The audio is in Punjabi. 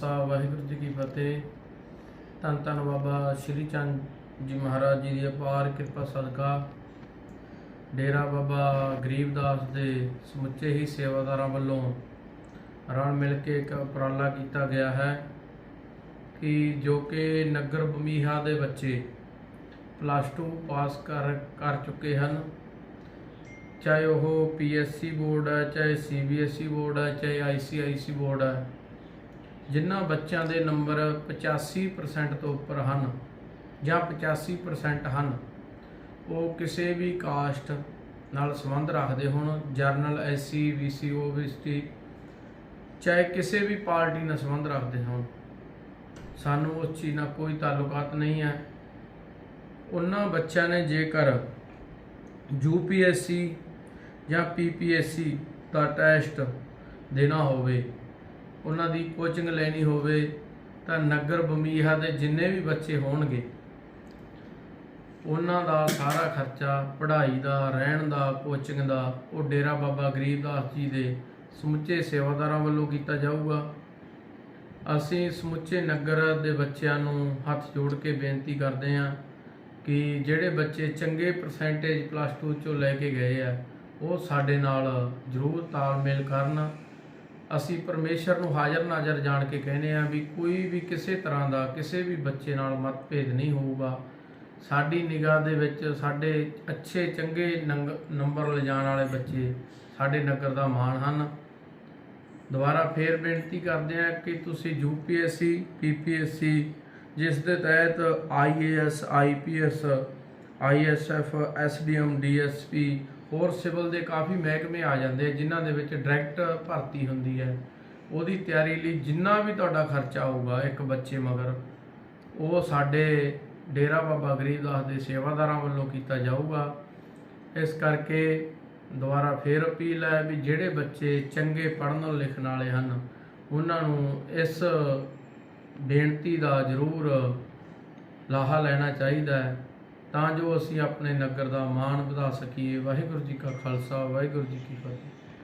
ਖਾ ਵਾਹਿਗੁਰੂ ਜੀ ਕੀ ਫਤਿਹ। ਧੰਨ ਧੰਨ ਬਾਬਾ ਸ਼੍ਰੀ ਚੰਦ ਜੀ ਮਹਾਰਾਜ ਜੀ ਦੀ ਅਪਾਰ ਕਿਰਪਾ, ਸਦਕਾ। ਡੇਰਾ ਬਾਬਾ ਗਰੀਬਦਾਸ ਦੇ ਸਮੁੱਚੇ ਹੀ ਸੇਵਾਦਾਰਾਂ ਵੱਲੋਂ ਰਲ ਮਿਲ ਕੇ ਇੱਕ ਉਪਰਾਲਾ ਕੀਤਾ ਗਿਆ ਹੈ ਕਿ ਜੋ ਕਿ ਨਗਰ ਬਮੀਹਾ ਦੇ ਬੱਚੇ ਪਲੱਸ 2 ਪਾਸ ਕਰ ਕਰ ਚੁੱਕੇ ਹਨ। ਚਾਹੇ ਉਹ ਪੀਐਸਸੀ ਬੋਰਡ ਹੈ, ਚਾਹੇ ਸੀਬੀਐਸਈ ਬੋਰਡ ਹੈ, ਚਾਹੇ ਆਈਸੀਆਈਸੀ ਬੋਰਡ ਹੈ। ਜਿਨ੍ਹਾਂ ਬੱਚਿਆਂ ਦੇ ਨੰਬਰ 85% ਤੋਂ ਉੱਪਰ ਹਨ ਜਾਂ 85% ਹਨ, ਉਹ ਕਿਸੇ ਵੀ ਕਾਸਟ ਨਾਲ ਸੰਬੰਧ ਰੱਖਦੇ ਹੋਣ, ਜਰਨਲ, ਐਸਸੀ ਬੀਸੀ ਓਬੀਸੀ ਚਾਹੇ ਕਿਸੇ ਵੀ ਪਾਰਟੀ ਨਾਲ ਸੰਬੰਧ ਰੱਖਦੇ ਹੋਣ। ਸਾਨੂੰ ਉਸ ਚੀਜ਼ ਨਾਲ ਕੋਈ ਤਾਲੁਕਾਤ ਨਹੀਂ ਹੈ। ਉਹਨਾਂ ਬੱਚਿਆਂ ਨੇ ਜੇਕਰ ਯੂਪੀਐਸਸੀ ਜਾਂ ਪੀਪੀਐਸਸੀ ਦਾ ਟੈਸਟ ਦੇਣਾ ਹੋਵੇ ਉਹਨਾਂ ਦੀ ਕੋਚਿੰਗ ਲੈਣੀ ਹੋਵੇ ਤਾਂ ਨਗਰ ਬਮੀਹਾ ਦੇ ਜਿੰਨੇ ਵੀ ਬੱਚੇ ਹੋਣਗੇ, ਉਹਨਾਂ ਦਾ ਸਾਰਾ ਖਰਚਾ, ਪੜ੍ਹਾਈ ਦਾ, ਰਹਿਣ ਦਾ ਕੋਚਿੰਗ ਦਾ, ਉਹ ਡੇਰਾ ਬਾਬਾ ਗਰੀਬਦਾਸ ਜੀ ਦੇ ਸਮੁੱਚੇ ਸੇਵਾਦਾਰਾਂ ਵੱਲੋਂ ਕੀਤਾ ਜਾਊਗਾ। ਅਸੀਂ ਸਮੁੱਚੇ ਨਗਰ ਦੇ ਬੱਚਿਆਂ ਨੂੰ ਹੱਥ ਜੋੜ ਕੇ ਬੇਨਤੀ ਕਰਦੇ ਹਾਂ ਕਿ ਜਿਹੜੇ ਬੱਚੇ ਚੰਗੇ ਪਰਸੈਂਟੇਜ ਪਲੱਸ 2 ਚੋਂ ਲੈ ਕੇ ਗਏ ਆ, ਉਹ ਸਾਡੇ ਨਾਲ ਜ਼ਰੂਰ ਤਾਲਮੇਲ ਕਰਨ। ਅਸੀਂ ਪਰਮੇਸ਼ਰ ਨੂੰ ਹਾਜ਼ਰ ਨਾਜ਼ਰ ਜਾਣ ਕੇ ਕਹਿੰਦੇ ਆ ਵੀ ਕੋਈ ਵੀ ਕਿਸੇ ਤਰ੍ਹਾਂ ਦਾ ਕਿਸੇ ਵੀ ਬੱਚੇ ਨਾਲ ਮਤਭੇਦ ਨਹੀਂ ਹੋਊਗਾ। ਸਾਡੀ ਨਿਗਾਹ ਦੇ ਵਿੱਚ ਸਾਡੇ ਅੱਛੇ, ਚੰਗੇ ਨੰਗ- ਨੰਬਰ ਲਿਜਾਣ ਵਾਲੇ ਬੱਚੇ ਸਾਡੇ ਨਗਰ ਦਾ ਮਾਣ ਹਨ। ਦੁਬਾਰਾ ਫੇਰ ਬੇਨਤੀ ਕਰਦੇ ਹਾਂ ਕਿ ਤੁਸੀਂ ਯੂਪੀਐਸਸੀ ਪੀਪੀਐਸਸੀ ਜਿਸ ਦੇ ਤਹਿਤ IAS IPS ISF SDM DSP ਹੋਰ ਸਿਵਲ ਦੇ ਕਾਫੀ ਮਹਿਕਮੇ ਆ ਜਾਂਦੇ ਜਿਨ੍ਹਾਂ ਦੇ ਵਿੱਚ ਡਾਇਰੈਕਟ ਭਰਤੀ ਹੁੰਦੀ ਹੈ। ਉਹਦੀ ਤਿਆਰੀ ਲਈ ਜਿੰਨਾ ਵੀ ਤੁਹਾਡਾ ਖਰਚਾ ਹੋਊਗਾ, ਇੱਕ ਬੱਚੇ ਮਗਰ, ਉਹ ਸਾਡੇ ਡੇਰਾ ਬਾਬਾ ਗਰੀਬਦਾਸ ਦੇ ਸੇਵਾਦਾਰਾਂ ਵੱਲੋਂ ਕੀਤਾ ਜਾਊਗਾ। ਇਸ ਕਰਕੇ ਦੁਬਾਰਾ ਫੇਰ ਅਪੀਲ ਹੈ ਵੀ ਜਿਹੜੇ ਬੱਚੇ ਚੰਗੇ ਪੜ੍ਹਨ ਲਿਖਣ ਵਾਲੇ ਹਨ, ਉਹਨਾਂ ਨੂੰ ਇਸ ਬੇਨਤੀ ਦਾ ਜ਼ਰੂਰ ਲਾਹਾ ਲੈਣਾ ਚਾਹੀਦਾ ਹੈ। ਤਾਂ ਜੋ ਅਸੀਂ ਆਪਣੇ ਨਗਰ ਦਾ ਮਾਣ ਵਧਾ ਸਕੀਏ। ਵਾਹਿਗੁਰੂ ਜੀ ਕਾ ਖਾਲਸਾ, ਵਾਹਿਗੁਰੂ ਜੀ ਕੀ ਫਤਿਹ।